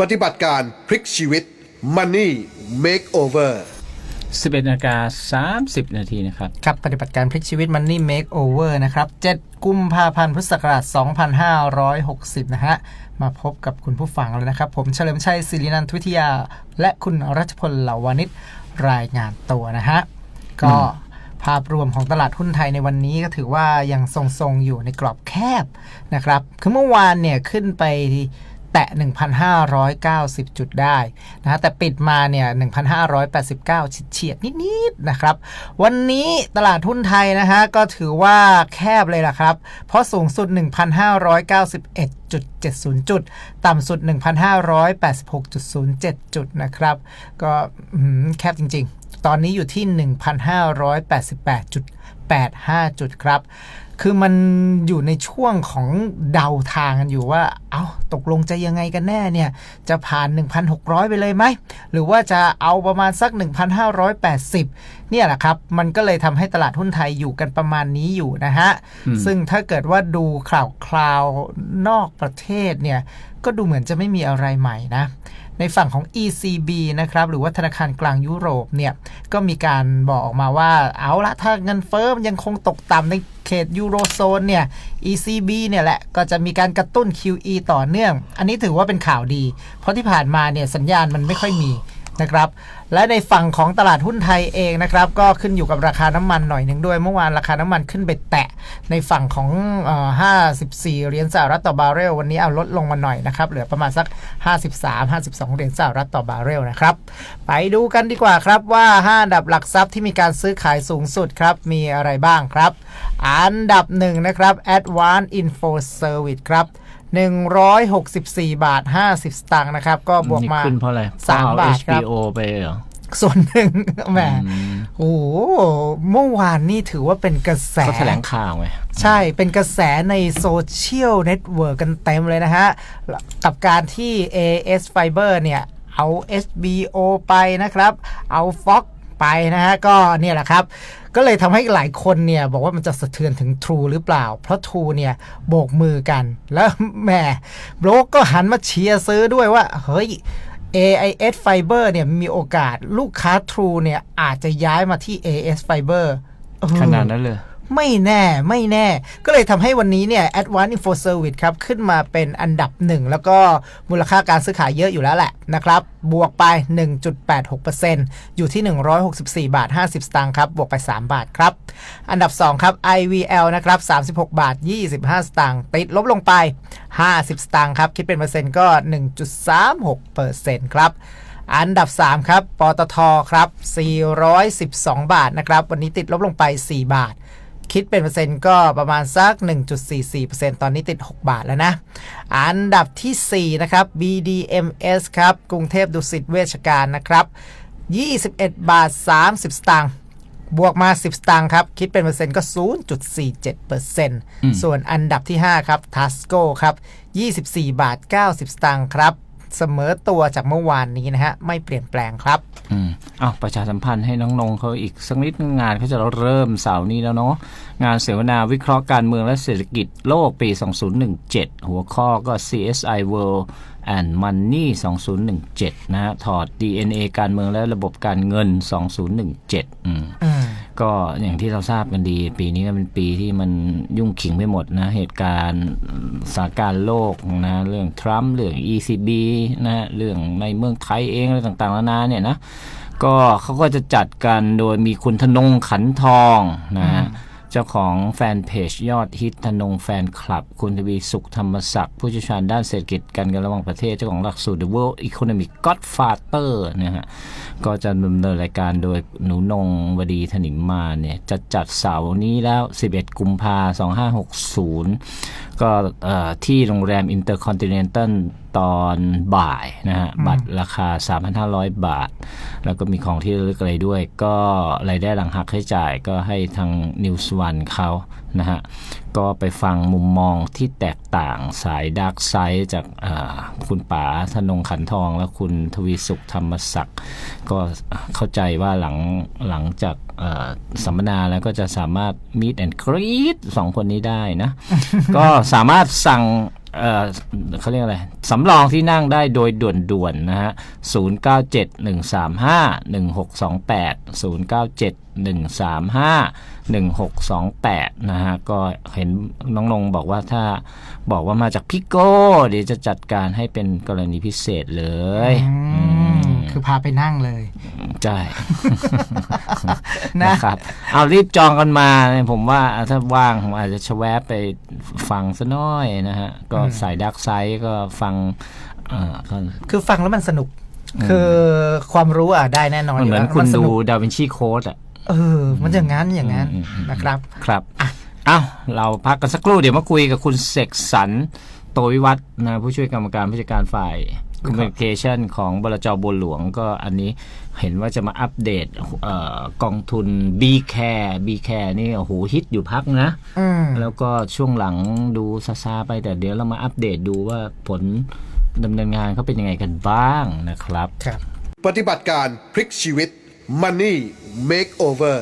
ปฏิบัติการพลิกชีวิต Money Makeover 11นาฬิกา30 นาทีนะครับ ครับปฏิบัติการพลิกชีวิต Money Makeover นะครับ 7 กุมภาพันธ์พุทธศักราช 2560 นะฮะ มาพบกับคุณผู้ฟังแล้วนะครับ ผมเฉลิมชัยศิรินันทวิทยา และคุณรัชพลเหล่าวานิชรายงานตัวนะฮะ ก็ภาพรวมของตลาดหุ้นไทยในวันนี้ก็ถือว่ายังทรงๆอยู่ในกรอบแคบนะครับ คือเมื่อวานเนี่ยขึ้นไป แตะ 1,590 จุดได้นะแต่ปิดมาเนี่ย1,589ฉิดเฉียดนิดๆนะครับ วันนี้ตลาดหุ้นไทยนะฮะก็ถือว่าแคบเลยล่ะครับ เพราะสูงสุด 1,591.70 จุด ต่ำสุด 1,586.07 จุดนะครับ ก็แคบจริงๆ ตอนนี้อยู่ที่ 1,588.8 1,588.85 จุดครับ คือมันอยู่ในช่วงของเดาทางกันอยู่ว่า เอาตกลงจะยังไงกันแน่เนี่ย จะผ่าน 1,600 ไปเลยไหม หรือว่าจะเอาประมาณสัก 1,580 เนี่ยแหละครับ มันก็เลยทำให้ตลาดหุ้นไทยอยู่กันประมาณนี้อยู่นะฮะอืมซึ่งถ้าเกิดว่าดูข่าวคราวๆนอกประเทศเนี่ย ก็ดูเหมือนจะไม่มีอะไรใหม่นะ ในฝั่งของ ECB นะครับหรือว่าธนาคารกลางยุโรปเนี่ยก็มีการบอกออกมาว่าเอาละถ้าเงินเฟ้อมันยังคงตกต่ำในเขตยูโรโซนเนี่ย ECB เนี่ยแหละก็จะมีการกระตุ้น QE ต่อเนื่อง อันนี้ถือว่าเป็นข่าวดี เพราะที่ผ่านมาเนี่ยสัญญาณมันไม่ค่อยมี นะครับและในฝั่งของตลาดหุ้นไทยเองนะครับก็ขึ้นอยู่กับราคาน้ำมันหน่อยหนึ่งด้วยเมื่อวานราคาน้ำมันขึ้นไปแตะในฝั่งของ54 เหรียญสหรัฐต่อบาร์เรลวันนี้เอาลดลงมาหน่อยนะครับเหลือประมาณสัก 53 52 เหรียญสหรัฐต่อบาร์เรลนะครับไปดูกันดีกว่าครับว่า5อันดับหลักทรัพย์ที่มีการซื้อขายสูงสุดครับมีอะไรบ้างครับ อันดับหนึ่งนะครับ Advanced Info Service ครับ 164 บาท 50 สตางค์นะครับ ก็บวกนี่มาขึ้นเพราะอะไรสามเพระเอบาทครับ HBO ไปเหรอส่วนหนึ่งแหมอืมโอ้โหเมื่อวานนี่ถือว่าเป็นกระแสเขาแถลงข่าวไง ใช่เป็นกระแสในโซเชียลเน็ตเวิร์กกันเต็มเลยนะฮะ กับการที่ AS Fiber เนี่ย เอา HBO ไปนะครับ เอา Fox ไปนะฮะก็เนี่ยแหละครับ ก็เลยทำให้หลายคนเนี่ยบอกว่ามันจะสะเทือนถึง True หรือเปล่า เพราะ True เนี่ยโบกมือกัน แล้วแหมโบรกก็หันมาเชียร์ซื้อด้วยว่า เฮ้ย AIS Fiber เนี่ยมีโอกาสลูกค้า True เนี่ยอาจจะย้ายมาที่ AS Fiber ขนาดนั้นเลย ไม่แน่ไม่แน่ ก็เลยทำให้วันนี้เนี่ย Advanced Info Service ครับ ขึ้นมาเป็นอันดับหนึ่งแล้วก็มูลค่าการซื้อขายเยอะอยู่แล้วแหละนะครับ บวกไป 1.86%อยู่ที่ 164 บาท 50 สตางค์ครับ บวกไป 3 บาทครับ อันดับ 2 ครับ IVL นะครับ 36 บาท 25 สตางค์ติดลบลงไป 50 สตางค์ครับ คิดเป็นเปอร์เซ็นต์ก็ 1.36%ครับอันดับ 3 ครับ ปตทครับ 412 บาทนะครับ วันนี้ติดลบลงไป 4 บาท คิดเป็นเปอร์เซ็นต์ก็ประมาณสัก 1.44%ตอนนี้ติด 6 บาทแล้วนะ อันดับทีสี่ 4 นะครับ BDMS ครับ กรุงเทพดุสิตเวชการนะครับ 21 บาท 30 สตางค์บวกมา 10 สตางค์ครับ คิดเป็นเปอร์เซ็นต์ก็ 0.47%ส่วนอันดับที่ 5 ครับ Tasco ครับ 24 บาท 90 สตางค์ครับ เสมอตัวจากเมื่อวานนี้นะฮะไม่เปลี่ยนแปลงครับอืมอ้าวประชาสัมพันธ์ให้น้องนงเขาอีกสักนิดนึงงานเขาจะเริ่มเสาร์นี้แล้วเนาะงานเสวนาวิเคราะห์การเมืองและเศรษฐกิจโลกปี 2017 หัวข้อก็ CSI World and Money 2017 นะฮะถอด DNA การเมืองและระบบการเงิน 2017อืมอืมก็อย่างที่เราทราบกันดี ปีนี้ก็เป็นปีที่มันยุ่งขิงไปหมดนะ เหตุการณ์สถานการณ์โลกนะ เรื่องทรัมป์เรื่อง ECB นะเรื่องในเมืองไทยเองอะไรต่างๆนานาเนี่ยนะ ก็เขาก็จะจัดกันโดยมีคุณธนงขันทองนะฮะ เจ้าของแฟนเพจยอดฮิตธนงแฟนคลับ คุณทวีสุขธรรมศักดิ์ผู้เชี่ยวชาญด้านเศรษฐกิจการเงินระหว่างประเทศเจ้าของหลักสูตร The World Economic Godfather นะฮะก็จะดำเนินรายการโดยหนูนงวดีถนิมมาเนี่ยจะจัดเสาร์นี้แล้ว 11 กุมภา2560 ก็เอ่อที่โรงแรมอินเตอร์คอนติเนนตัลตอนบ่ายนะฮะบัตรราคา 3,500 บาท แล้วก็มีของที่ระลึกอะไรด้วย ก็รายได้หลังหักค่าใช้จ่ายก็ให้ทางนิวส์วันเขา นะฮะก็ไปฟังมุมมองที่แตกต่างสายดาร์กไซด์จากคุณป๋าธนงขันทอง และคุณทวีสุขธรรมศักดิ์ก็เข้าใจว่าหลังหลังจากสัมมนาแล้วก็จะสามารถ meet and greet สองคนนี้ได้นะ ก็สามารถสั่ง เอ่อเขาเรียกอะไรสำรองที่นั่งได้โดยด่วนๆนะฮะ0971351628 0971351628นะฮะก็เห็นน้องนงบอกว่าถ้าบอกว่ามาจากพี่โก้เดี๋ยวจะจัดการให้เป็นกรณีพิเศษเลยอืม คือพาไปนั่งเลย ใช่นะนะครับ เอารีบจองกันมาเนี่ยผมว่าถ้าว่างผมอาจจะชะแวบไปฟังซะหน้อยนะฮะ ก็สายดักไซด์ก็ฟังเอ่อก็คือฟังแล้วมันสนุก คือความรู้อะได้แน่นอนมันเหมือนยู่แล้วคุณสดูนุกดาวินชีโค้ดอะเออ มันอย่างนั้นอย่างนั้นอืมอืมนะครับ ครับเอ้าเราพักกันสักครู่เดี๋ยวมาคุยกับคุณเสกสรรโตวิวัฒน์นะผู้ช่วยกรรมการผู้จัดการฝ่าย คอมมิวนิเคชันของบลจบัวหลวงก็อันนี้เห็นว่าจะมาอัปเดตเอ่อกองทุน B Care B Care นี่โอ้โหฮิตอยู่พักนะอืมแล้วก็ช่วงหลังดูซาซาๆไปแต่เดี๋ยวเรามาอัปเดตดูว่าผลดำเนินงานเขาเป็นยังไงกันบ้างนะครับ ครับ ปฏิบัติการพลิกชีวิต Money Makeover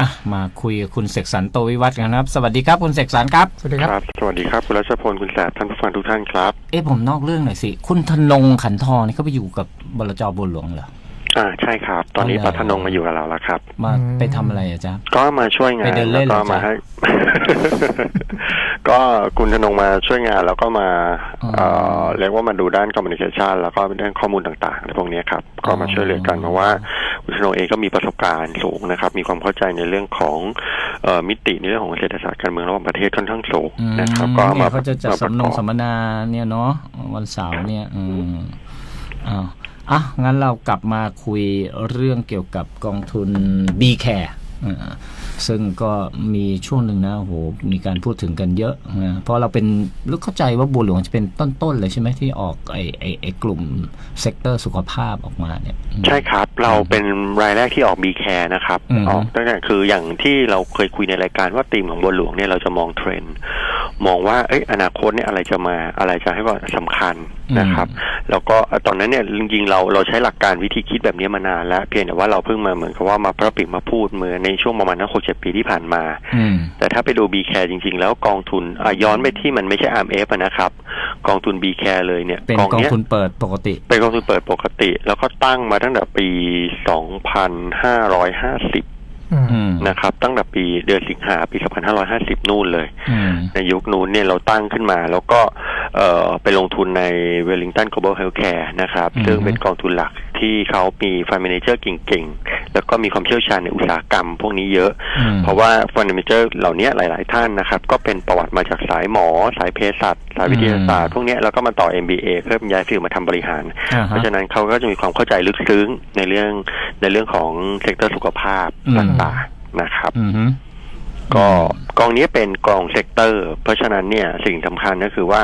อะมาคุยกับคุณเสกสรรโตวิวัฒน์กันนะครับ สวัสดีครับคุณเสกสรรครับ สวัสดีครับครับ สวัสดีครับ คุณรัชพล คุณแสบท่านผู้ฟังทุกท่านครับ เอ๊ะผมนอกเรื่องหน่อยสิ คุณธนงขันทองนี่เขาไปอยู่กับบลจบัวหลวงเหรอ อ่า ใช่ครับ ตอนนี้อ๋อเหรอปัทนงมาอยู่กับเราแล้วครับ มาอืม ไปทำอะไรอะจ๊ะ ก็มาช่วยงาไปนเดินเล่แล้วนเหรอก็มาจ๊ะ ให้ ก็คุณธนงมาช่วยงานแล้วก็มาอ๋อเอ่อเรียกว่ามาดูด้านคอมมิวนิเคชันแล้วก็ด้านข้อมูลต่างๆในพวกนี้ครับ ก็มาช่วยเหลือกันอ๋อเพราะว่าคุณธนงเองก็มีประสบการณ์สูงนะครับ มีความเข้าใจในเรื่องของเอ่อมิติในเรื่องของเศรษฐศาสตร์การเมืองระหว่างประเทศค่อนข้างสูงอืมนะครับ ก็เนี่มายเขาจะจัดมาประสำนกงอบสัมมนาเนี่ยเนาะวันเสาร์เนี่ยอืมอ้าวอะงั้นเรากลับมาคุยเรื่องเกี่ยวกับกองทุน B Care อ่า ซึ่งก็มีช่วงหนึ่งนะโอ้โหมีการพูดถึงกันเยอะนะเพราะเราเป็นรู้เข้าใจว่าบัวหลวงจะเป็นต้นๆเลยใช่ไหมที่ออกไอ้ไอ้ไอ้กลุ่มเซกเตอร์สุขภาพออกมาเนี่ยอืมใช่ครับ เราเป็นรายแรกที่ออก B Care นะครับอืมออกตั้งแต่คืออย่างที่เราเคยคุยในรายการว่าธีมของบัวหลวงเนี่ยเราจะมองเทรนด์ มองว่าเอ้ยอนาคตเนี่ยอะไรจะมาอะไรจะให้ว่าสำคัญนะครับ แล้วก็ตอนนั้นเนี่ยจริงๆเราเราใช้หลักการวิธีคิดแบบนี้มานานแล้ว เพียงแต่ว่าเราเพิ่งมาเหมือนกับว่ามาพระปิกมาพูดเมื่อในช่วงประมาณนักหกเจ็ดปีที่ผ่านมาอืมแต่ถ้าไปดู B Care จริง ๆ แล้วกองทุนอะย้อนไปที่มันไม่ใช่ RMF อะนะครับ กองทุน B Care เลยเนี่ยเป็นกองเนี้ยทุนเปิดปกติ เป็นกองทุนเปิดปกติ แล้วก็ตั้งมาตั้งแต่ปี2550อืมอืม นะครับ ตั้งแต่ปีเดือนสิงหาปี2550 นู่นเลยอืมในยุคนู้นเนี่ยเราตั้งขึ้นมา แล้วก็เอ่อไปลงทุนใน Wellington Global Healthcare นะครับอืมซึ่งเป็นกองทุนหลักที่เขามี Fund Manager เก่งๆ แล้วก็มีความเชี่ยวชาญในอุตสาหกรรมพวกนี้เยอะอืมเพราะว่า Fund Manager เหล่านี้หลาย ๆ ท่านนะครับ ก็เป็นประวัติมาจากสายหมอ สายเภสัชสายวิทยาศาสตร์พวกเนี้ยแล้วก็มาต่อ MBA เพื่อย้ายฟิลมาทำบริหารอ่าเพฮะราะฉะนั้นเขาก็จะมีความเข้าใจลึกซึ้งในเรื่องในเรื่องของเซกเตอร์สุขภาพอืมต่างๆนะครับอืมฮึก็กองนี้เป็นกองเซกเตอร์ เพราะฉะนั้นเนี่ยสิ่งสำคัญก็คือว่า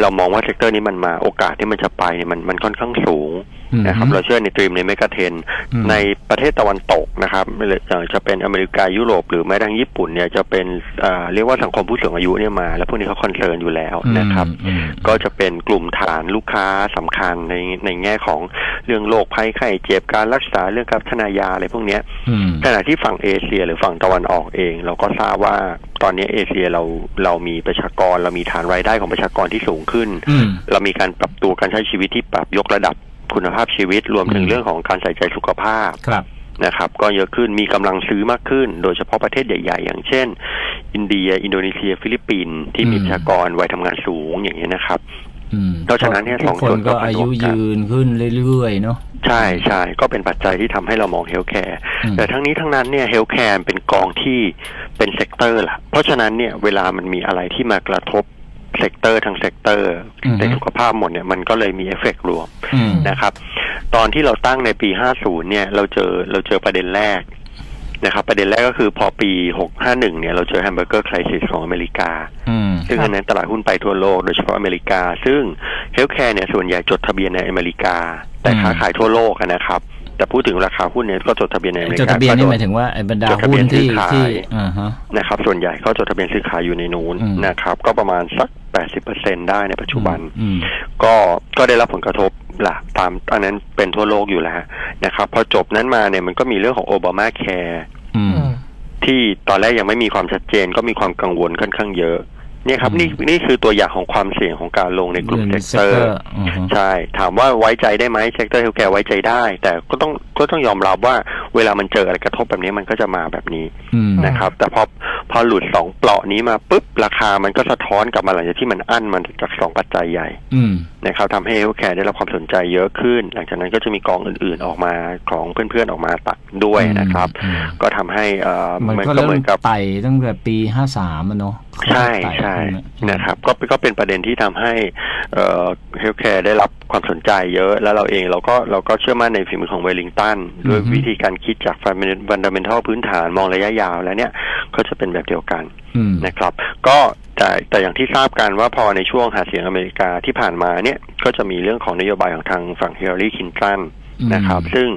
เรามองว่าเซกเตอร์นี้มันมาโอกาสที่มันจะไปเนี่ยมันมันค่อนข้างสูงอืมนะครับเราเชื่อในตรีมในเมกะเทนอืมในประเทศตะวันตกนะครับไม่ว่าจะจะเป็นอเมริกายุโรป หรือแม้กระทั่งญี่ปุ่นเนี่ยจะเป็นเอ่อเรียกว่าสังคมผู้สูงอายุเนี่ยมา แล้วพวกนี้เขาคอนเซิร์นอยู่แล้วนะครับอืมก็จะเป็นกลุ่มฐานลูกค้าสำคัญในในแง่ของเรื่องโรคภัยไข้เจ็บการรักษาเรื่องการพัฒนายาอะไรพวกเนี้ยอืมขณะที่ฝั่งเอเชีย หรือฝั่งตะวันออกเอง เราก็ทราบว่า ตอนนี้เอเชียเราเรามีประชากร เรามีฐานรายได้ของประชากรที่สูงขึ้นอืมเรามีการปรับตัวการใช้ชีวิตที่ปรับยกระดับคุณภาพชีวิตรวมถึงอืมเรื่องของการใส่ใจสุขภาพครับนะครับ ก็เยอะขึ้นมีกำลังซื้อมากขึ้น โดยเฉพาะประเทศใหญ่ ๆ อย่างเช่น อินเดีย อินโดนีเซีย ฟิลิปปินส์ที่มีอืมประชากรวัยทำงานสูงอย่างนี้ยนะครับอืม เพราะฉะนั้นเนี่ยทุสอกงคนส่วนก็ก็อายุผสมกันยืนขึ้นเรื่อยๆเนาะใช่ใช่ก็เป็นปัจจัยที่ทำให้เรามองเฮลท์แคร์อืมแต่ทั้งนี้ทั้งนั้นเนี่ยเฮลท์แคร์เป็นกองที่เป็นเซกเตอร์ล่ะ เพราะฉะนั้นเนี่ยเวลามันมีอะไรที่มากระทบเซกเตอร์ทางเซกเตอร์อือฮึในสุขภาพหมดเนี่ยมันก็เลยมีเอฟเฟกต์รวมอืมนะครับ ตอนที่เราตั้งในปี 50 เนี่ย เราเจอเราเจอประเด็นแรก นะครับประเด็นแรกก็คือพอปี 651 เนี่ยเราเจอแฮมเบอร์เกอร์คริสของอเมริกาอืมซึ่งอันนั้นตลาดหุ้นไปทั่วโลกโดยเฉพาะอเมริกา ซึ่งเฮลท์แคร์เนี่ยส่วนใหญ่จดทะเบียนในอเมริกา แต่อืมค้าขายทั่วโลกอะนะครับ แต่พูดถึงราคาหุ้นเนี่ยก็จดทะเบียนในอเมริจดกาทะเบียนนี่ก็โดหมายถึงว่าไอ้บรรดาจดทะเบีหุ้ยนนซื้ที่อขายที่อ่าฮะนะครับ ส่วนใหญ่เขาจดทะเบียนซื้อขายอยู่ในนู้นอืมนะครับ ก็ประมาณสัก80%ได้ในปัจจุบันอืมก็ก็ได้รับผลกระทบล่ะตามอันนั้นเป็นทั่วโลกอยู่แล้วนะครับ พอจบนั้นมาเนี่ยมันก็มีเรื่องของโอบามาแคร์อืมอืมที่ตอนแรกยังไม่มีความชัดเจนก็มีความกังวลค่อนข้างเยอะ เนี่ยครับอืมนี่นี่คือตัวอย่างของความเสี่ยงของการลงในกลุ่มเงิเซกเตอร์ sector อือฮึใช่ ถามว่าไว้ใจได้ไหมเซกเตอร์เฮลท์แคร์ไว้ใจได้ แต่ก็ต้องก็ต้องยอมรับว่าเวลามันเจออะไรกระทบแบบนี้มันก็จะมาแบบนี้อืมนะครับ แต่พอพอหลุดสองเปลาะนี้มาปุ๊บราคามันก็สะท้อนกลับมาหลังจากที่มันอั้นมันจากสองปัจจัยใหญ่อืมนะครับทำให้เฮลท์แคร์ได้รับความสนใจเยอะขึ้น หลังจากนั้นก็จะมีกองอื่นๆออกมาของเพื่อนๆออกมาตัดด้วยนะครับอืมก็ทำให้เอ่อมันมันก็ก็เริ่เหมืมอนกับไต่ตั้งแต่ปีห้าสามอะเนาะใช่ไต่ใช่ขึ้นมานะครับก็ก็เป็นประเด็นที่ทำให้เอ่อเฮลท์แคร์ได้รับความสนใจเยอะ แล้วเราเองเราก็เราก็เชื่อมั่นในฝีมือของเวลลิงตันด้วยวิธีการคิดจากฟันดัมเบลทัลพื้นฐานมองระยะยาวแล้วเนี่ยก็จะเป็นแบบเดียวกันอืมนะครับ ก็แต่แต่อย่างที่ทราบกันว่าพอในช่วงหาเสียงอเมริกาที่ผ่านมาเนี่ยก็จะมีเรื่องของนโยบายของทางฝั่งฮิลลารีคินตันอืมนะครับ ซึ่ง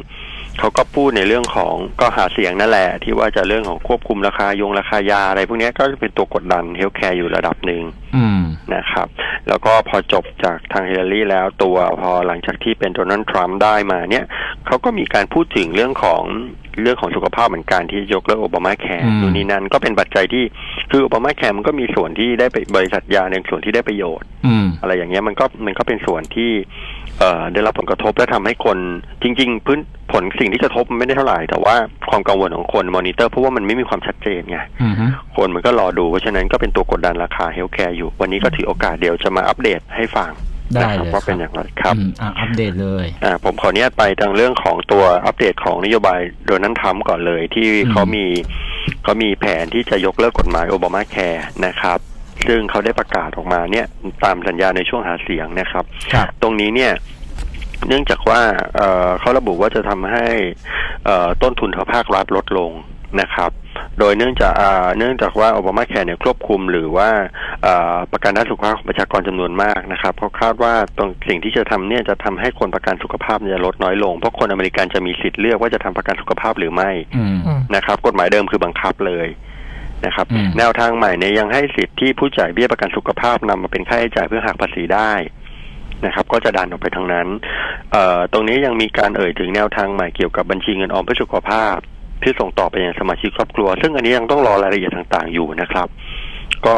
เขาก็พูดในเรื่องของก็หาเสียงนั่นแหละ ที่ว่าจะเรื่องของควบคุมราคายงราคายาอะไรพวกเนี้ยก็จะเป็นตัวกดดันเฮลท์แคร์อยู่ระดับหนึ่งอืมนะครับ แล้วก็พอจบจากทางฮิลลารีแล้วตัวพอหลังจากที่เป็นโดนัลด์ทรัมป์ได้มาเนี่ยเขาก็มีการพูดถึงเรื่องของเรื่องของสุขภาพเหมือนกันที่ยกเลิกโอบามาแคร์อืมนู่นนี่นั่นก็เป็นปัจจัยที่คือโอบามาแคร์มันก็มีส่วนที่ได้ไปบริษัทยาในส่วนที่ได้ประโยชน์อืมอะไรอย่างเงี้ยมันก็มันก็เป็นส่วนที่ เอ่อได้รับผลกระทบและทำให้คนจริง ๆ พื้นผลสิ่งที่กระทบมันไม่ได้เท่าไหร่ แต่ว่าความกังวลของคนมอนิเตอร์เพราะว่ามันไม่มีความชัดเจนไงอืมฮึคนมันก็รอดูเพราะฉะนั้นก็เป็นตัวกดดันราคาเฮลท์แคร์อยู่ วันนี้ก็ถือโอกาสเดียวจะมาอัปเดตให้ฟังได้นะคเลรับยว่าเป็นอย่างไรครับอืมอะอัปเดตเลยอ่าผมขออนุญาตไปทางเรื่องของตัวอัปเดตของนโยบายโดนัลด์ทรัมป์ก่อนเลยที่อืมเขามีเขามีแผนที่จะยกเลิกกฎหมายโอบามาแคร์นะครับ ซึ่งเขาได้ประกาศออกมาเนี่ยตามสัญญาในช่วงหาเสียงนะครับครับตรงนี้เนี่ย เนื่องจากว่าเอ่อเขาระบุว่าจะทำให้เอ่อต้นทุนของภาครัฐลดลงนะครับ โดยเนื่องจากอ่าเนื่องจากว่าโอบามาแคร์เนี่ยควบคุมหรือว่าเอ่อประกันด้านสุขภาพของประชากรจำนวนมากนะครับเพราะคาดว่าตรงสิ่งที่จะทำเนี่ยจะทำให้คนประกันสุขภาพเนี่ยลดน้อยลง เพราะคนอเมริกันจะมีสิทธิ์เลือกว่าจะทำประกันสุขภาพหรือไม่อืมอืมนะครับ กฎหมายเดิมคือบังคับเลยนะครับอืมแนวทางใหม่เนี่ยยังให้สิทธิ์ที่ผู้จ่ายเบี้ยประกันสุขภาพนำมาเป็นค่าใช้จ่ายเพื่อหักภาษีได้ นะครับก็จะดันออกไปทางนั้น เอ่อตรงนี้ยังมีการเอ่ยถึงแนวทางใหม่เกี่ยวกับบัญชีเงินออมเพื่อสุขภาพ ที่ส่งต่อไปยังสมาชิกครอบครัว ซึ่งอันนี้ยังต้องรอรายละเอียดต่างๆอยู่นะครับ ก็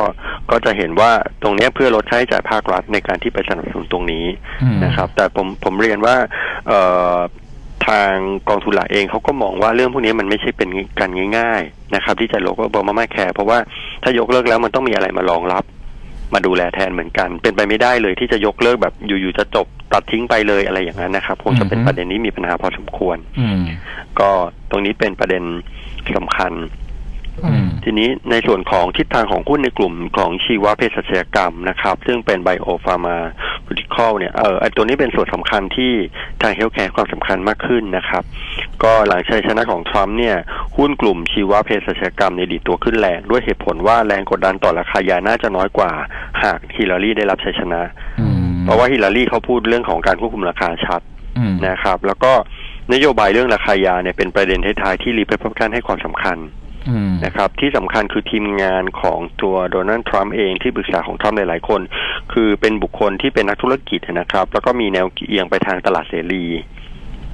ก็จะเห็นว่าตรงเนี้ยเพื่อลดค่าใช้จ่ายภาครัฐในการที่ไปสนับสนุนตรงนี้อืมนะครับ แต่ผมผมเรียนว่า เอ่อทางกองทุนหลักเองเขาก็มองว่าเรื่องพวกนี้มันไม่ใช่เป็นการง่าย ๆ นะครับ ที่จะลดโอบามาแคร์เพราะว่าถ้ายกเลิกแล้วมันต้องมีอะไรมารองรับ มาดูแลแทนเหมือนกัน เป็นไปไม่ได้เลยที่จะยกเลิกแบบอยู่ๆจะจบตัดทิ้งไปเลยอะไรอย่างนั้นนะครับคงจะเป็นอือฮึประเด็นนี้มีปัญหาพอสมควรอืมก็ตรงนี้เป็นประเด็นสำคัญอืม ทีนี้ในส่วนของทิศทางของหุ้นในกลุ่มของชีวเภสัชกรรมนะครับ ซึ่งเป็นไบโอฟาร์มาพูติคอลเนี่ยเออไอตัวนี้เป็นส่วนสำคัญที่ทางเฮลท์แคร์ความสำคัญมากขึ้นนะครับ ก็หลังชัยชนะของทรัมป์เนี่ย หุ้นกลุ่มชีวเภสัชกรรมในยดีดตัวขึ้นแรง ด้วยเหตุผลว่าแรงกดดันต่อราคายาน่าจะน้อยกว่า หากฮิลลารีได้รับชัยชนะอืมเพราะว่าฮิลลารีเขาพูดเรื่องของการควบคุมราคาชัดอืมนะครับ แล้วก็นโยบายเรื่องราคายาเนี่ยเป็นประเด็นท้ายๆที่รีเพบลิกันให้ความสำคัญอืม นะครับที่สำคัญคือทีมงานของตัวโดนัลด์ทรัมป์เองที่ปรึกษาของทรัมป์หลายๆคน คือเป็นบุคคลที่เป็นนักธุรกิจนะครับ แล้วก็มีแนวเอียงไปทางตลาดเสรี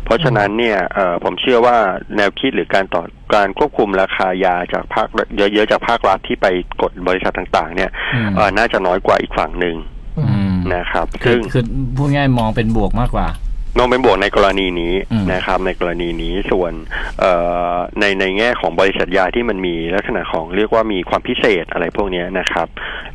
เพราะฉะนั้นเนี่ยเอ่อผมเชื่อว่าแนวคิดหรือการต่อการควบคุมราคายาจากภาคเยอะๆจากภาครัฐที่ไปกดบริษัทต่าง ๆ เนี่ยอืมเอ่อน่าจะน้อยกว่าอีกฝั่งหนึ่งอืมอืมนะครับคือซึ่งคือพูดง่ายๆมองเป็นบวกมากกว่า มองเป็นบวกในกรณีนี้อืมนะครับ ในกรณีนี้ส่วนเอ่อในในแง่ของบริษัทยาที่มันมีลักษณะของเรียกว่ามีความพิเศษอะไรพวกเนี้ยนะครับ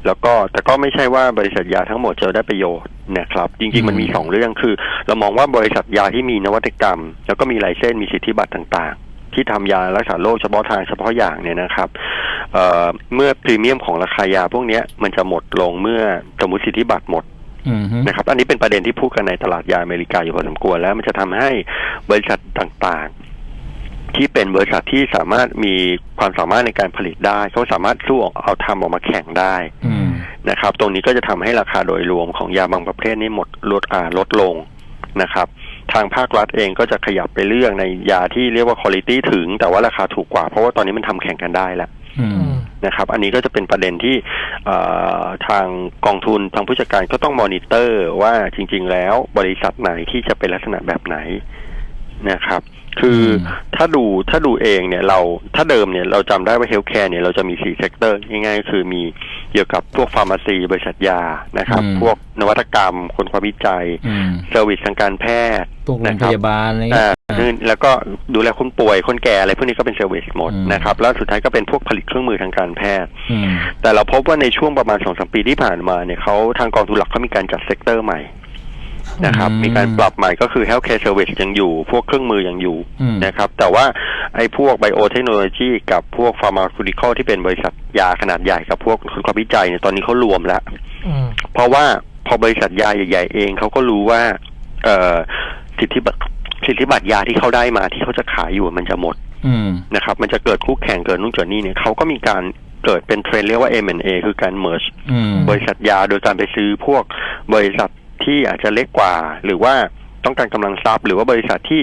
แล้วก็แต่ก็ไม่ใช่ว่าบริษัทยาทั้งหมดจะได้ประโยชน์นะครับจริงๆมันมีสองเรื่องคือ เรามองว่าบริษัทยาที่มีนวัตกรรม แล้วก็มีไลเซนส์มีสิทธิบัตรต่างๆ ที่ทำยารักษาโรคเฉพาะทางเฉพาะอย่างเนี่ยนะครับเอ่อเมื่อพรีเมียมของราคายาพวกเนี้ยมันจะหมดลงเมื่อสมมติสิทธิบัตรหมดอืมฮึ นะครับ อันนี้เป็นประเด็นที่พูดกันในตลาดยาอเมริกาอยู่พอสมควรแล้วมันจะทำให้บริษัทต่างๆ ที่เป็นบริษัทที่สามารถมีความสามารถในการผลิตได้เขาสามารถสู้เอาทำออกมาแข่งได้อืมนะครับ ตรงนี้ก็จะทำให้ราคาโดยรวมของยาบางประเภทนี้หมดลดอ่าลดลงนะครับ ทางภาครัฐเองก็จะขยับไปเลือกในยาที่เรียกว่าคุณ i t y ถึง แต่ว่าราคาถูกกว่าเพราะว่าตอนนี้มันทำแข่งกันได้แล้วอืมอืม นะครับ อันนี้ก็จะเป็นประเด็นที่เอ่อทางกองทุนทางผู้จัดการก็ต้องมอนิเตอร์ว่าจริง ๆ แล้วบริษัทไหนที่จะเป็นลักษณะแบบไหนนะครับ คืออมถ้าดูถ้าดูเองเนี่ยเราถ้าเดิมเนี่ยเราจำได้ว่าเฮลท์แคร์เนี่ยเราจะมีสี่เซกเตอร์ง่ายๆก็คือมีเกี่ยวกับพวกฟาร์มาซีบริษัทยานะครับอืมพวกนวัตกรรม คนความวิจัยอืมเซอร์วิสทางการแพทย์พวกโรงนะคพรับยาบาลอะไรอ่าเงี้ย แล้วก็ดูแลคนป่วยคนแก่อะไรพวกนี้ก็เป็นเซอร์วิสหมดอืมนะครับแล้วสุดท้ายก็เป็นพวกผลิตเครื่องมือทางการแพทย์อืมแต่เราพบว่าในช่วงประมาณสองสมปีที่ผ่านมาเนี่ยเขาทางกองทุนหลักเขามีการจัดเซกเตอร์ใหม่นะครับอืมมีการปรับใหม่ก็คือ healthcare service ยังอยู่ พวกเครื่องมือยังอยู่อืมนะครับแต่ว่าไอ้พวก biotechnology กับพวก pharmaceutical ที่เป็นบริษัทยาขนาดใหญ่กับพวกคนความวิจัยเนี่ยตอนนี้เขารวมแล้วอืมเพราะว่าพอบริษัทยาใหญ่ ๆ เองเขาก็รู้ว่า เอ่อสิทธิบัตร สิทธิบัตรยาที่เขาได้มาที่เขาจะขายอยู่มันจะหมดอืมนะครับ มันจะเกิดคู่แข่งเกิดนู่นเกิดนี่เนี่ยเขาก็มีการเกิดเป็นเทรนด์เรียกว่า M&A คือการ merge อืมบริษัทยาโดยการไปซื้อพวกบริษัทที่อาจจะเล็กกว่า หรือว่าต้องการกำลังทรัพย์ หรือว่าบริษัทที่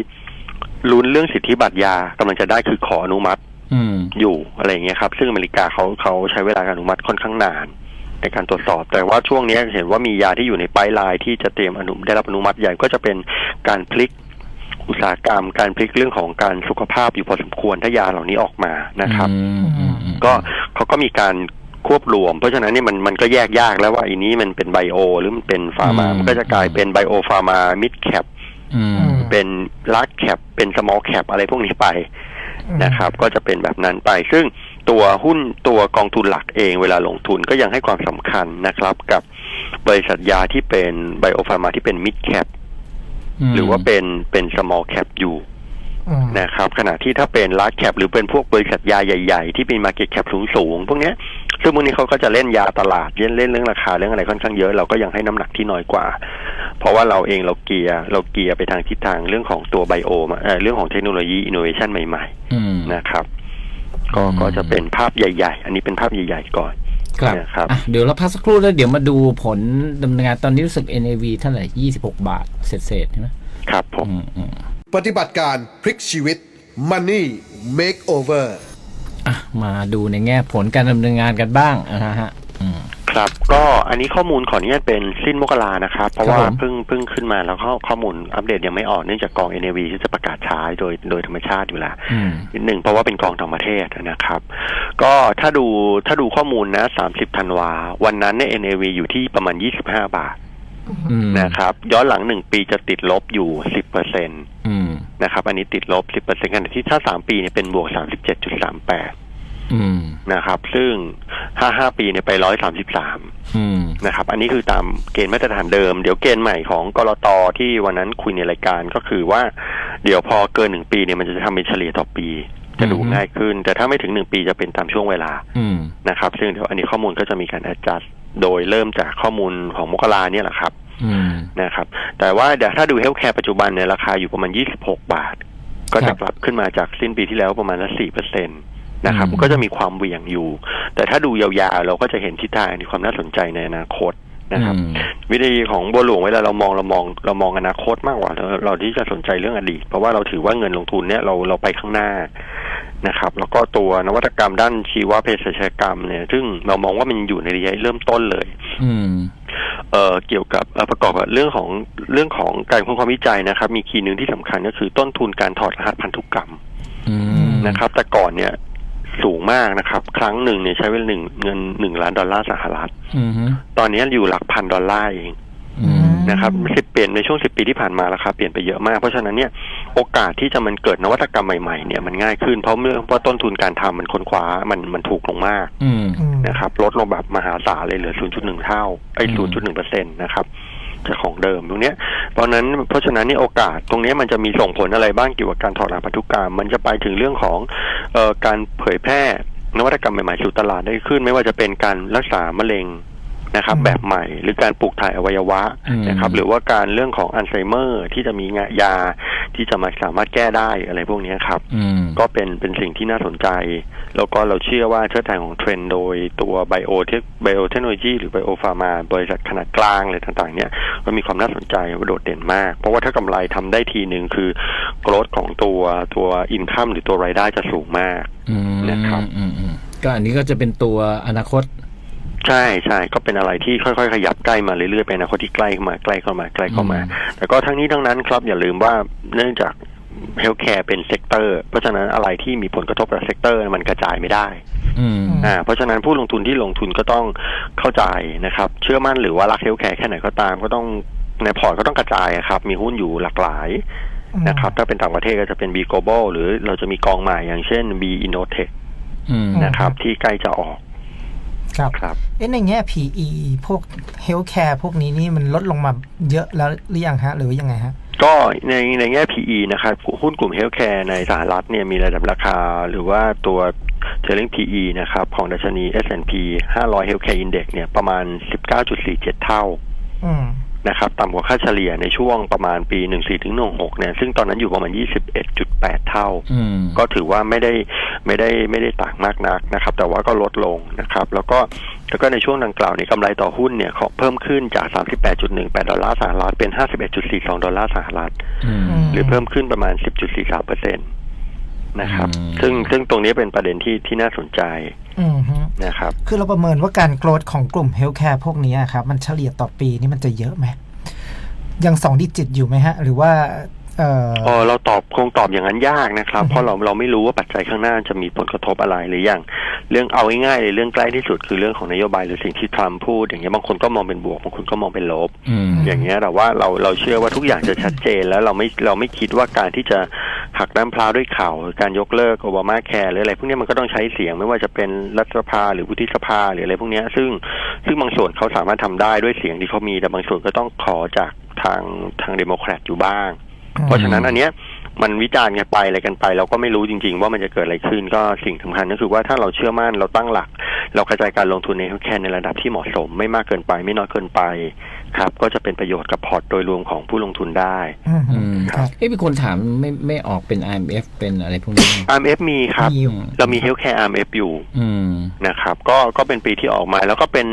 ลุ้นเรื่องสิทธิบัตรยากำลังจะได้คือขออนุมัติอืมอยู่อะไรอย่างเงี้ยครับ ซึ่งอเมริกาเขาเขาใช้เวลาการอนุมัติค่อนข้างนานในการตรวจสอบ แต่ว่าช่วงนี้เห็นว่ามียาที่อยู่ในป้ายลายที่จะเตรียมอนุได้รับอนุมัติใหญ่ก็จะเป็นการพลิก อุตสาหกรรมการพลิกเรื่องของการสุขภาพอยู่พอสมควรถ้ายาเหล่านี้ออกมานะครับอืมอืมอืมก็เขาก็มีการควบรวม เพราะฉะนั้นเนี่ยมันมันก็แยกยากแล้วว่าอันนี้มันเป็นไบโอ หรือมันเป็นฟาร์มาอืมมันก็จะกลายเป็นไบโอฟาร์มามิดแคปอืมเป็นลาร์จแคปเป็นสมอลแคปอะไรพวกนี้ไปนะครับ ก็จะเป็นแบบนั้นไป ซึ่งตัวหุ้นตัวกองทุนหลักเองเวลาลงทุนก็ยังให้ความสำคัญนะครับ กับบริษัทยาที่เป็นไบโอฟาร์มาที่เป็นมิดแคป หรือว่าเป็นเป็น small cap อยู่อืมนะครับขณะที่ถ้าเป็น large cap หรือเป็นพวกบริษัทยาใหญ่ ๆ ที่เป็น market cap สูงๆพวกเนี้ยซึ่งพวกนี้เขาก็จะเล่นยาตลาดเล่นเล่นเรื่องราคาเรื่องอะไรค่อนข้างเยอะเราก็ยังให้น้ำหนักที่น้อยกว่า เพราะว่าเราเองเราเกียร์เราเกียร์ไปทางทิศทางเรื่องของตัวไบโอมาเอ่อเรื่องของเทคโนโลยีอินโนเวชันใหม่ๆอืมนะครับ ก็อืมก็จะเป็นภาพใหญ่ ๆ อันนี้เป็นภาพใหญ่ ๆ ก่อน ครับนะครับอะเดี๋ยวเราพักสักครู่แล้วเดี๋ยวมาดูผลดำเนินงานตอนนี้รู้สึก NAV เท่าไหร่ 26 บาท เศษๆใช่ไหมครับผมอืมอืมปฏิบัติการพลิกชีวิต Money Makeover อะมาดูในแง่ผลการดำเนินงานกันบ้างนะฮะอืม ครับ ก็อันนี้ข้อมูลขออนุญาตเป็นสิ้นมกรานะครับ เพราะว่าครับผมเพิ่งเพิ่งขึ้นมาแล้วก็ข้อมูลอัปเดตยังไม่ออกเนื่องจากกอง NAV ที่จะประกาศช้าโดยโดยธรรมชาติอยู่แล้วอืมนิดหนึ่งเพราะว่าเป็นกองต่างประเทศนะครับ ก็ถ้าดูถ้าดูข้อมูลนะ30ธันวา วันนั้นเนี่ย NAV อยู่ที่ประมาณ25บาทอืมนะครับ ย้อนหลังหนึ่งปีจะติดลบอยู่10เปอร์เซ็นต์อืมนะครับ อันนี้ติดลบ10%ขณะที่ถ้า3ปีเนี่ยเป็นบวก37.38อืม นะครับ ซึ่ง5ปีเนี่ยไป 133อืมนะครับ อันนี้คือตามเกณฑ์มาตรฐานเดิม เดี๋ยวเกณฑ์ใหม่ของกรตที่วันนั้นคุยในรายการก็คือว่า เดี๋ยวพอเกิน1ปีเนี่ยมันจะทำเป็นเฉลี่ยต่อปีจะดูอือฮึง่ายขึ้น แต่ถ้าไม่ถึง1ปีจะเป็นตามช่วงเวลาอืมนะครับ ซึ่งเดี๋ยวอันนี้ข้อมูลก็จะมีการ adjust โดยเริ่มจากข้อมูลของมกราเนี่ยแหละครับอืมนะครับ แต่ว่าเดี๋ยวถ้าดูเฮลท์แคร์ปัจจุบันเนี่ยราคาอยู่ประมาณ 26 บาท ก็ครัจะบปรับขึ้นมาจากสิ้นปีที่แล้วประมาณละ4เปอร์เซ็นต นะครับอืมมันก็จะมีความเหวี่ยงอยู่ แต่ถ้าดูยาวๆ เราก็จะเห็นทิศทางมีความน่าสนใจในอนาคตนะครับอืมวิธีของบัวหลวงเวลาเรามองเรามองเรามองอนาคตมากกว่าเราเราที่จะสนใจเรื่องอดีต เพราะว่าเราถือว่าเงินลงทุนเนี่ยเราเราไปข้างหน้านะครับ แล้วก็ตัวนวัตกรรมด้านชีวเภสัชกรรมเนี่ย ซึ่งเรามองว่ามันอยู่ในระยะเริ่มต้นเลย อืมเอ่อเกี่ยวกับเอ่อประกอบกับเรื่องของเรื่องของการค้นคว้าวิจัยนะครับ มีคีย์หนึ่งที่สำคัญก็คือต้นทุนการถอดรหัสพันธุกรรมอืมนะครับ แต่ก่อนเนี่ย สูงมากนะครับ ครั้งหนึ่งเนี่ยใช้เวลาหนึ่งเงินหนึ่งล้านดอลลาร์สหรัฐอืมตอนนี้อยู่หลักพันดอลลาร์เองอืมนะครับสิบเปลี่ยนในช่วงสิบปีที่ผ่านมาราคาเปลี่ยนไปเยอะมาก เพราะฉะนั้นเนี่ยโอกาสที่จะมันเกิดนวัตกรรมใหม่ๆเนี่ยมันง่ายขึ้นเพราะเมื่อเพราะต้นทุนการทำมันค้นคว้ามันมันถูกลงมากอืมอืมนะครับลดลงแบบมหาศาลเลยเหลือ 0.1 เท่าไอ้อืม0.1เปอร์เซ็นต์นะครับ จากของเดิมตรงเนี้ยเพราะฉะนั้นเพราะฉะนั้นเนี่ยโอกาสตรงเนี้ยมันจะมีส่งผลอะไรบ้างเกี่ยวกับการถอดรหัสพันธุกรรม มันจะไปถึงเรื่องของเอ่อการเผยแพร่นวัตกรรมใหม่ๆสู่ตลาดได้ขึ้น ไม่ว่าจะเป็นการรักษามะเร็งนะครับอืมแบบใหม่หรือการปลูกถ่ายอวัยวะอืมนะครับหรือว่าการเรื่องของอัลไซเมอร์ที่จะมีงายาที่จะมาสามารถแก้ได้อะไรพวกเนี้ยครับอืมก็เป็นเป็นสิ่งที่น่าสนใจ แล้วก็เราเชื่อว่าเทิดทางของเทรนด์โดยตัวไบโอเทคไบโอเทคโนโลยีหรือไบโอฟาร์มาบริษัทขนาดกลางอะไรต่างๆ เนี่ยมันมีความน่าสนใจโดดเด่นมาก เพราะว่าถ้ากำไรทำได้ทีหนึ่งคือโกรธของตัวตัวอินคัมหรือตัวรายได้จะสูงมากอืมนะครับอืมอืมก็อันนี้ก็จะเป็นตัวอนาคตใช่ใช่ก็เป็นอะไรที่ค่อยๆ ขยับใกล้มาเรื่อยๆไปอนาคตที่ใกล้เข้ามาใกล้เข้ามาใกล้เข้ามาอืมแต่ก็ทั้งนี้ทั้งนั้นครับอย่าลืมว่าเนื่องจาก เฮลท์แคร์เป็นเซกเตอร์ เพราะฉะนั้นอะไรที่มีผลกระทบกับเซกเตอร์มันกระจายไม่ได้อืมอ่าเพราะฉะนั้นผู้ลงทุนที่ลงทุนก็ต้องเข้าใจนะครับ เชื่อมั่นหรือว่ารักเฮลท์แคร์แค่ไหนก็ตามก็ต้องในพอร์ตก็ต้องกระจายอะครับ มีหุ้นอยู่หลากหลายนะครับ ถ้าเป็นต่างประเทศก็จะเป็น B Global หรือเราจะมีกองใหม่อย่างเช่น B Innotech อืมนะครับ ที่ใกล้จะออกครับครับเอ๊ะในแง่ PE พวก healthcare พวกนี้นี่มันลดลงมาเยอะแล้วหรือยังฮะ หรือว่ายังไงฮะ ก็ในในแง่ PE นะครับหุ้นกลุ่มเฮลท์แคร์ในสหรัฐเนี่ยมีระดับราคา หรือว่าตัว trailing PE นะครับของดัชนี S&P 500 Healthcare Index เนี่ยประมาณ 19.47 เท่าอืม นะครับต่ำกว่าค่าเฉลี่ยในช่วงประมาณปี 14ถึง16เนี่ยซึ่งตอนนั้นอยู่ประมาณ 21.8 เท่าอืมก็ถือว่าไม่ได้ไม่ได้ไม่ได้ต่างมากนักนะครับ แต่ว่าก็ลดลงนะครับ แล้วก็แล้วก็ในช่วงดังกล่าวเนี่ยกำไรต่อหุ้นเนี่ยของเพิ่มขึ้นจาก 38.18 ดอลลาร์สหรัฐเป็น 51.42 ดอลลาร์สหรัฐอืมมหรือเพิ่มขึ้นประมาณ 10.43เปอร์เซ็นต นะครับอืมซึ่งซึ่งตรงนี้เป็นประเด็นที่ที่น่าสนใจอืมฮึนะครับ คือเราประเมินว่าการโกรธของกลุ่ม healthcare พวกนี้อะครับ มันเฉลี่ยต่อปีนี่มันจะเยอะไหมยังสองดิจิตอยู่ไหมฮะ หรือว่าเอ่อเออเราตอบคงตอบอย่างนั้นยากนะครับ เพราะเราเราไม่รู้ว่าปัจจัยข้างหน้าจะมีผลกระทบอะไรหรืออย่าง เรื่องเอาง่ายๆเลยเรื่องใกล้ที่สุดคือเรื่องของนโยบายหรือสิ่งที่ทรัมป์พูดอย่างเงี้ยบางคนก็มองเป็นบวกบางคนก็มองเป็นลบอืมอย่างเงี้ยแต่ว่าเราเราเชื่อว่าทุกอย่างจะชัดเจนแล้วเราไม่เราไม่คิดว่าการที่จะ หักน้ำพร้าวด้วยข่าวการยกเลิกโอบามาแคร์หรืออะไรพวกเนี้ยมันก็ต้องใช้เสียงไม่ว่าจะเป็นรัฐสภาหรือวุฒิสภาหรืออะไรพวกเนี้ยซึ่งซึ่งบางส่วนเขาสามารถทำได้ด้วยเสียงที่เขามี แต่บางส่วนก็ต้องขอจากทางทางเดโมแครตอยู่บ้าง เพราะฉะนั้นอันเนี้ยมันวิจารณ์กันไปอะไรกันไป เราก็ไม่รู้จริง ๆ ว่ามันจะเกิดอะไรขึ้นก็สิ่งสำคัญก็คือว่าถ้าเราเชื่อมั่นเราตั้งหลัก เรากระจายการลงทุนในเฮลท์แคร์ในระดับที่เหมาะสม ไม่มากเกินไปไม่น้อยเกินไป ครับก็จะเป็นประโยชน์กับพอร์ตโดยรวมของผู้ลงทุนได้อืมฮึอืมครับเอ้มีคนถามไม่ไม่ออกเป็น IMF เป็นอะไรพวกนี้ RMF มีครับ มีอยู่ เรามีเฮลท์แคร์ RMF อยู่อืม นะครับก็ก็เป็นปีที่ออกมาแล้วก็เป็น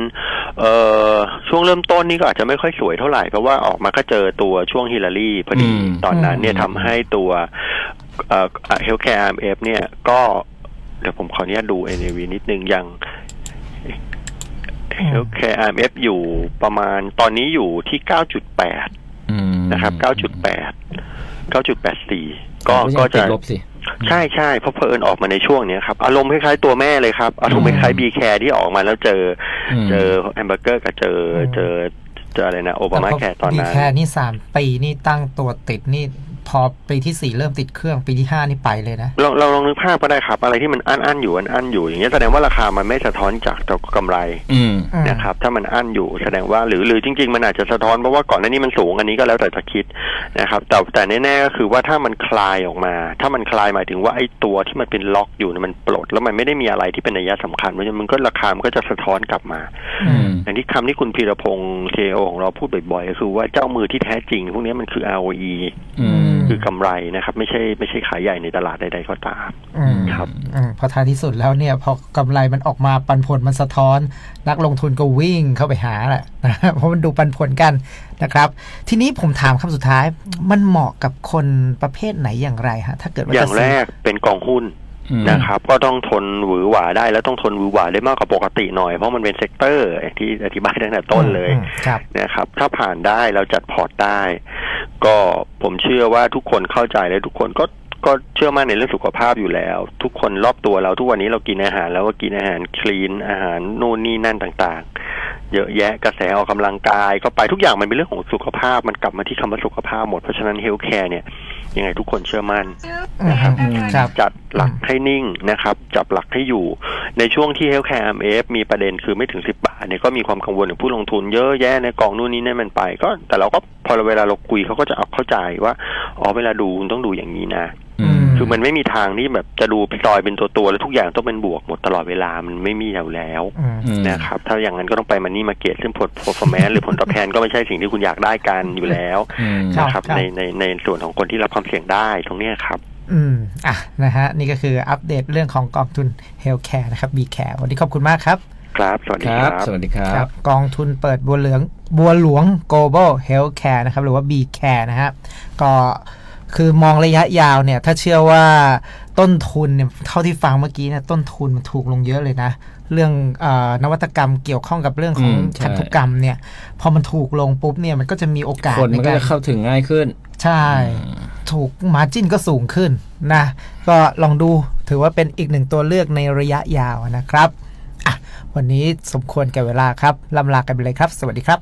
เอ่อช่วงเริ่มต้นนี่ก็อาจจะไม่ค่อยสวยเท่าไหร่ เพราะว่าออกมาก็เจอตัวช่วงฮิลลารีพอดีอืม ตอนนั้นเนี่ยอืมทำให้ตัวเอ่อเฮลท์แคร์ RMF เนี่ยก็เดี๋ยวผมขออนุญาตดู NAV นิดนึงอย่าง เฮลท์แคร์ RMF อยู่ประมาณตอนนี้อยู่ที่9.8อืมนะครับ9.8 9.84ก็ก็ก็จะจะลบสิใช่ใช่เพราะเพอิญออกมาในช่วงเนี้ยครับ อารมณ์คล้ายๆตัวแม่เลยครับ อารมณ์คล้ายๆบีแคร์ที่ออกมาแล้วเจออมเจอแฮมเบอร์เกอร์กับเจอเจอเจออะไรนะโอบามาแคร์ตอนนั้นแค่นี่สามปีนี่ตั้งตัวติดนี่ พอปีที่สี่เริ่มติดเครื่องปีที่ห้านี่ไปเลยนะ เราเราลองนึกภาพก็ได้ครับ อะไรที่มันอั้นอั้นๆอยู่อันอั้นๆอยู่อย่างเงี้ยแสดงว่าราคามันไม่สะท้อนจากตัวกำไรอืมอืมนะครับ ถ้ามันอั้นอยู่แสดงว่าหรือหรือจริง ๆ มันอาจจะสะท้อนเพราะว่าก่อนหน้านี้มันสูงอันนี้ก็แล้วแต่จะคิดนะครับ แต่แต่แน่ๆก็คือว่าถ้ามันคลายออกมา ถ้ามันคลายหมายถึงว่าไอ้ตัวที่มันเป็นล็อกอยู่เนี่ยมันปลดแล้วมันไม่ได้มีอะไรที่เป็นนัยสำคัญเพราะฉะนั้นมันก็ราคามันก็จะสะท้อนกลับมาอืมอย่างที่คำที่คุณพีรพงศ์เโอของเราพูดบ่อยๆก็คือว่าเจ้ามือที่แท้จริงพวกนี้มันคือ ROE อืมคือกำไรนะครับ ไม่ใช่ไม่ใช่ขายใหญ่ในตลาดใดๆก็ตามอืมครับอืมพอท้ายที่สุดแล้วเนี่ย พอกำไรมันออกมาปันผลมันสะท้อน นักลงทุนก็วิ่งเข้าไปหาแหละนะเพราะมันดูปันผลกันนะครับ ทีนี้ผมถามคำสุดท้ายมันเหมาะกับคนประเภทไหนอย่างไรฮะถ้าเกิดว่าอย่างจะแรซื้กเป็นกองหุ้นอืมนะครับก็ต้องทนหวือหวาได้แล้วต้องทนหวือหวาได้มากกว่าปกติหน่อย เพราะมันเป็นเซกเตอร์ที่อธิบายตั้งแต่ต้นเลยอืมครับนะครับ ถ้าผ่านได้เราจัดพอร์ตได้ ก็ผมเชื่อว่าทุกคนเข้าใจและทุกคนก็ก็เชื่อมั่นในเรื่องสุขภาพอยู่แล้ว ทุกคนรอบตัวเราทุกวันนี้เรากินอาหารแล้วก็กินอาหารคลีนอาหารนู่นนี่นั่นต่างๆ เยอะแยะกระแสออกกำลังกาย ก็ไปทุกอย่างมันเป็นเรื่องของสุขภาพมันกลับมาที่คำว่าสุขภาพหมด เพราะฉะนั้นเฮลท์แคร์เนี่ยยังไงทุกคนเชื่อมั่นนะครับอืมครับจัดหลักให้นิ่งนะครับ จับหลักให้อยู่ ในช่วงที่ Healthcare MF มีประเด็นคือไม่ถึง10บาทเนี่ยก็มีความกังวลของผู้ลงทุนเยอะแยะในกองนู่นนี่นั่นมันไป ก็แต่เราก็พอเวลาเราคุยเขาก็จะเอาเข้าใจว่าอ๋อเวลาดูคุณต้องดูอย่างนี้นะอืมคือมันไม่มีทางที่แบบจะดูซอยเป็นตัวตัวๆแล้วทุกอย่างต้องเป็นบวกหมดตลอดเวลามันไม่มีอยู่แล้วอืมอืมนะครับถ้าอย่างนั้นก็ต้องไปมันนี่มาเก็ตซึ่งผล performance หรือผลตอบแทนก็ไม่ใช่สิ่งที่คุณอยากได้กันอยู่แล้วอืมครับนะครับในในในส่วนของคนที่รับความเสี่ยงได้ตรงเนี้ยครับอืมอะนะฮะนี่ก็คืออัปเดตเรื่องของกองทุน Healthcare นะครับ B Care วันนี้ขอบคุณมากครับ ครับ สวัสคดีรัคบรับ สวัสดีครับครับ กองทุนเปิดบัวเหลืองบัวหลวง global healthcare นะครับ หรือว่า B care นะฮะก็ คือมองระยะยาวเนี่ย ถ้าเชื่อว่าต้นทุนเนี่ยเท่าที่ฟังเมื่อกี้เนี่ยต้นทุนมันถูกลงเยอะเลยนะ เรื่องเออนวัตกรรมเกี่ยวข้องกับเรื่องของอืมใช่พันธุกรรมเนี่ย พอมันถูกลงปุ๊บเนี่ยมันก็จะมีโอกาสคนในมันก็การจะเข้าถึงง่ายขึ้น ใช่ ถูกมาจิ้นก็สูงขึ้นนะ ก็ลองดูถือว่าเป็นอีกหนึ่งตัวเลือกในระยะยาวนะครับอะวันนี้สมควรแก่เวลาครับลำลากันไปเลยครับ สวัสดีครับ